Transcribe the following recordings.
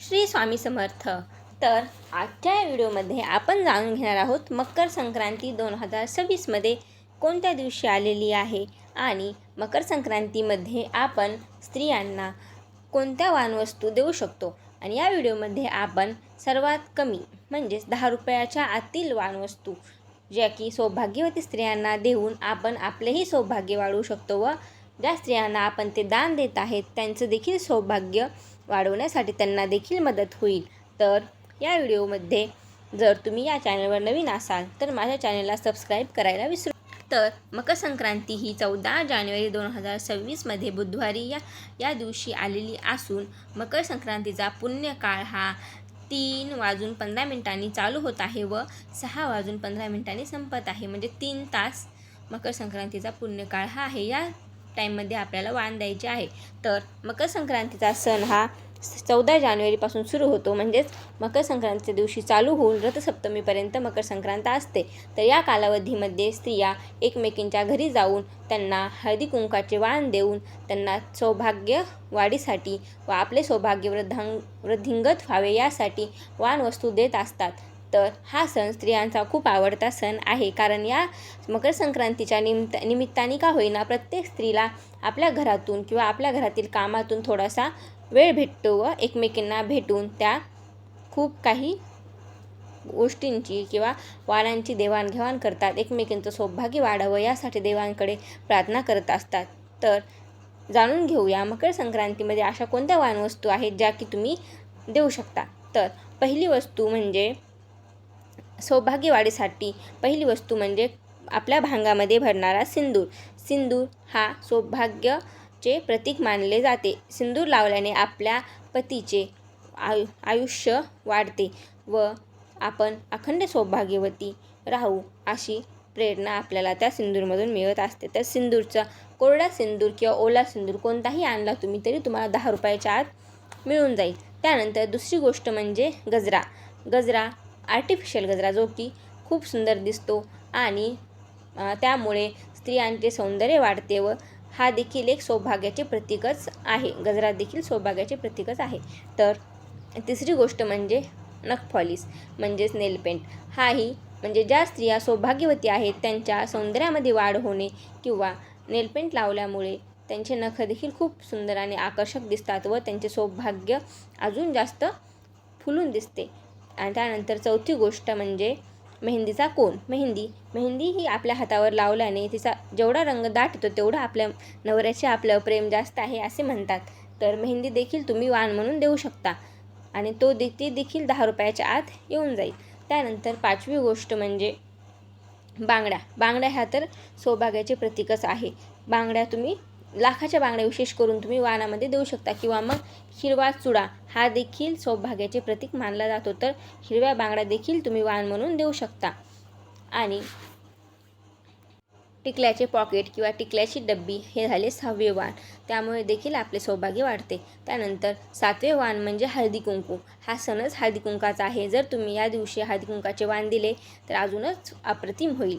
श्री स्वामी समर्थ. तर आजच्या या व्हिडिओमध्ये आपण जाणून घेणार आहोत मकर संक्रांती दोन हजार सव्वीसमध्ये कोणत्या दिवशी आलेली आहे आणि मकर संक्रांतीमध्ये आपण स्त्रियांना कोणत्या वानवस्तू देऊ शकतो? आणि या व्हिडिओमध्ये आपण सर्वात कमी म्हणजेच दहा रुपयाच्या आतील वानवस्तू ज्या की सौभाग्यवती स्त्रियांना देऊन आपण आपलेही सौभाग्य वाढवू शकतो व ज्या स्त्रियांना आपण ते दान देत आहेत त्यांचं देखील सौभाग्य वाढवण्यासाठी त्यांना देखील मदत होईल. तर या व्हिडिओमध्ये जर तुम्ही या चॅनलवर नवीन असाल तर माझ्या चॅनलला सबस्क्राईब करायला विसरू तर मकर संक्रांती ही चौदा जानेवारी दोन हजार सव्वीसमध्ये बुधवारी या या दिवशी आलेली असून मकर संक्रांतीचा पुण्यकाळ हा तीन वाजून पंधरा मिनिटांनी चालू होत आहे व सहा वाजून पंधरा मिनिटांनी संपत आहे. म्हणजे तीन तास मकर संक्रांतीचा पुण्यकाळ हा आहे. या टाईममध्ये आपल्याला वाण द्यायचे आहे. तर मकर संक्रांतीचा सण हा चौदा जानेवारीपासून सुरू होतो. म्हणजेच मकर संक्रांतीच्या दिवशी चालू होऊन रथसप्तमीपर्यंत मकर संक्रांत असते. तर या कालावधीमध्ये स्त्रिया एकमेकींच्या घरी जाऊन त्यांना हळदी कुंकाचे वाण देऊन त्यांना सौभाग्य वाढीसाठी व आपले सौभाग्य वृद्धांग वृद्धिंगत व्हावे यासाठी वाण वस्तू देत असतात. तर हा सण स्त्रियांचा खूप आवडता सण आहे. कारण या मकर संक्रांतीच्या निमित्त निमित्ताने का होईना प्रत्येक स्त्रीला आपल्या घरातून किंवा आपल्या घरातील कामातून थोडासा वेळ भेटतो व एकमेकींना भेटून त्या खूप काही गोष्टींची किंवा वाणांची देवाणघेवाण करतात. एकमेकींचं सौभाग्य वाढावं यासाठी देवांकडे प्रार्थना करत असतात. तर जाणून घेऊया मकर संक्रांतीमध्ये अशा कोणत्या वाणवस्तू आहेत ज्या की तुम्ही देऊ शकता. तर पहिली वस्तू म्हणजे सौभाग्यवाढीसाठी पहिली वस्तू म्हणजे आपल्या भांगामध्ये भरणारा सिंदूर. सिंदूर हा सौभाग्यचे प्रतीक मानले जाते. सिंदूर लावल्याने आपल्या पतीचे आयु आयुष्य वाढते व आपण अखंड सौभाग्यवती राहू अशी प्रेरणा आपल्याला त्या सिंदूरमधून मिळत असते. तर सिंदूरचा कोरडा सिंदूर किंवा ओला सिंदूर कोणताही आणला तुम्ही तरी तुम्हाला दहा रुपयाच्या आत मिळून जाईल. त्यानंतर दुसरी गोष्ट म्हणजे गजरा. गजरा आर्टिफिशियल गजरा जो की खूप सुंदर दिसतो आणि त्यामुळे स्त्रियांचे सौंदर्य वाढते व हा देखील एक सौभाग्याचे प्रतीकच आहे. गजरा देखील सौभाग्याचे प्रतीकच आहे. तर तिसरी गोष्ट म्हणजे नखफॉलिस म्हणजेच नेलपेंट हाही म्हणजे ज्या स्त्रिया सौभाग्यवती आहेत त्यांच्या सौंदर्यामध्ये वाढ होणे किंवा नेलपेंट लावल्यामुळे त्यांचे नख देखील खूप सुंदर आणि आकर्षक दिसतात व त्यांचे सौभाग्य अजून जास्त फुलून दिसते. आणि त्यानंतर चौथी गोष्ट म्हणजे मेहंदीचा कोण मेहंदी. मेहंदी ही आपल्या हातावर लावल्याने तिचा जेवढा रंग दाट येतो तेवढा आपल्या नवऱ्याचे आपलं प्रेम जास्त आहे असे म्हणतात. तर मेहंदी देखील तुम्ही वाण म्हणून देऊ शकता. आणि तो दे ती देखील दहा रुपयाच्या आत येऊन जाईल. त्यानंतर पाचवी गोष्ट म्हणजे बांगड्या बांगड्या ह्या तर सौभाग्याचे प्रतीकच आहे. बांगड्या तुम्ही लाखाच्या बांगड्या विशेष करून तुम्ही वाहनामध्ये देऊ शकता किंवा मग हिरवा चुडा हा देखील सौभाग्याचे प्रतीक मानला जातो. तर हिरव्या बांगड्या देखील तुम्ही वाण म्हणून देऊ शकता. आणि टिकल्याचे पॉकेट किंवा टिकल्याची डब्बी हे झाले सहावे वाण. त्यामुळे देखील आपले सौभाग्य वाढते. त्यानंतर सातवे वाण म्हणजे हळदी कुंकू. हा सणच हळदी कुंकाचा आहे. जर तुम्ही या दिवशी हळदी कुंकाचे वाण दिले तर अजूनच अप्रतिम होईल.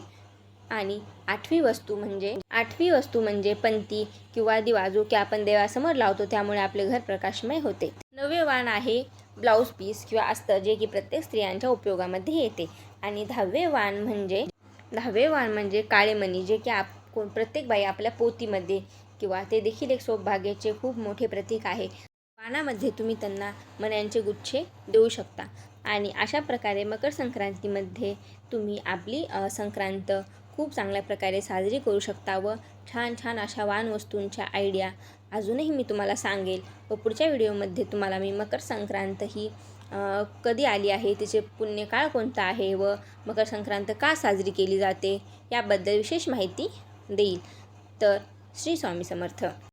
आणि आठवी वस्तू म्हणजे आठवी वस्तू म्हणजे पंती किंवा दिवा जो की आपण देवासमोर लावतो त्यामुळे आपले घर प्रकाशमय होते. नवे वाण आहे ब्लाऊज पीस किंवा अस्तर जे की प्रत्येक स्त्रियांच्या उपयोगामध्ये येते. आणि दहावे वाण म्हणजे दहावे वाण म्हणजे काळे मणी जे की आप कोण प्रत्येक बाई आपल्या पोतीमध्ये किंवा ते देखील एक सौभाग्याचे खूप मोठे प्रतीक आहे. वाणामध्ये तुम्ही त्यांना मण्यांचे गुच्छे देऊ शकता. आणि अशा प्रकारे मकर संक्रांतीमध्ये तुम्ही आपली संक्रांत खूप चांगल्या प्रकारे साजरी करू शकता व छान छान अशा वान वस्तूंच्या आयडिया अजूनही मी तुम्हाला सांगेल व पुढच्या व्हिडिओमध्ये तुम्हाला मी मकर संक्रांत ही कधी आली आहे तिचे पुण्यकाळ कोणता आहे व मकर संक्रांत का साजरी केली जाते याबद्दल विशेष माहिती देईल. तर श्री स्वामी समर्थ.